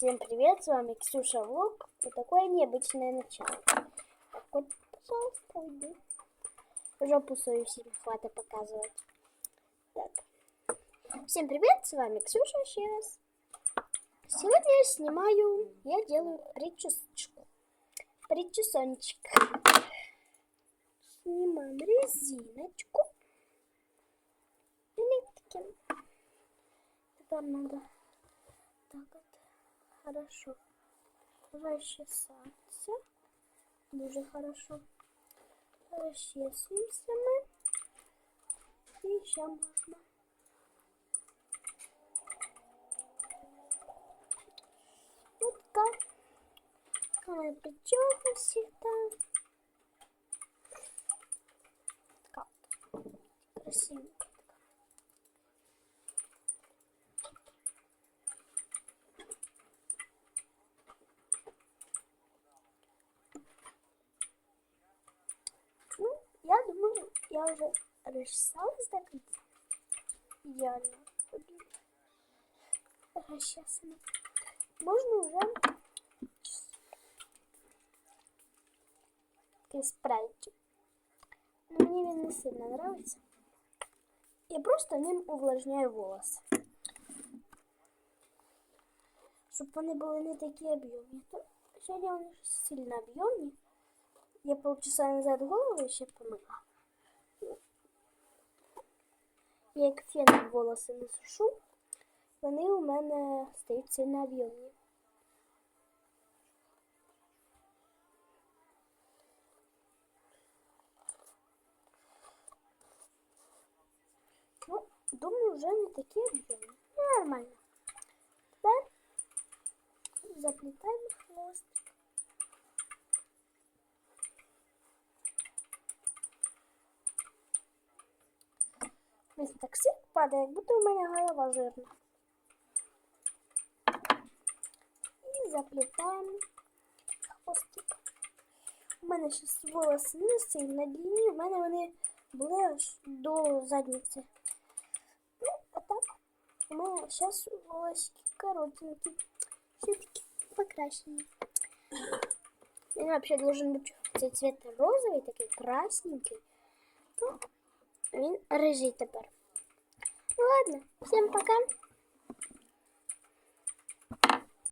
Всем привет, с вами Ксюша Влог. Вот такое необычное начало. Так, вот, пожалуйста, уйди. Жопу свою всем хватит показывать. Так. Всем привет, с вами Ксюша еще раз. Сегодня я снимаю, я делаю причесочку. Причесончик. Снимаем резиночку. Электрикин. Теперь надо хорошо. Расчесаться. Дуже хорошо. Расчесываемся мы. И еще можно. Утка. Печёка всегда. Как? Красиво. Думаю, я уже расчесалась до конца. Идеально. Расчесана. Можно уже спрайчик. Но мені він не сильно нравится. Я просто ним увлажняю волоси. Щоб вони були не такі об'ємні. То сьогодні вони сильно об'ємні. Я полчаса назад голову ще помила. Я як феном волоси не сушу, вони у мене стають сильно об'ємні. Ну, думаю, вже не такі об'ємні. Ну, нормально. Тепер заплітаємо хвостик. Він так сильно падає, як будто у мене голова жирна. І заплітаємо хвостик. У мене зараз волоси не сильно длинні, у мене вони були аж до задниці. Ну, а так, у мене зараз волосики коротенькі. Все-таки покрашені. Він вообще должен бути цей цвет розовий, такий красненький. Ну, він рижий тепер. Ну ладно, всем пока.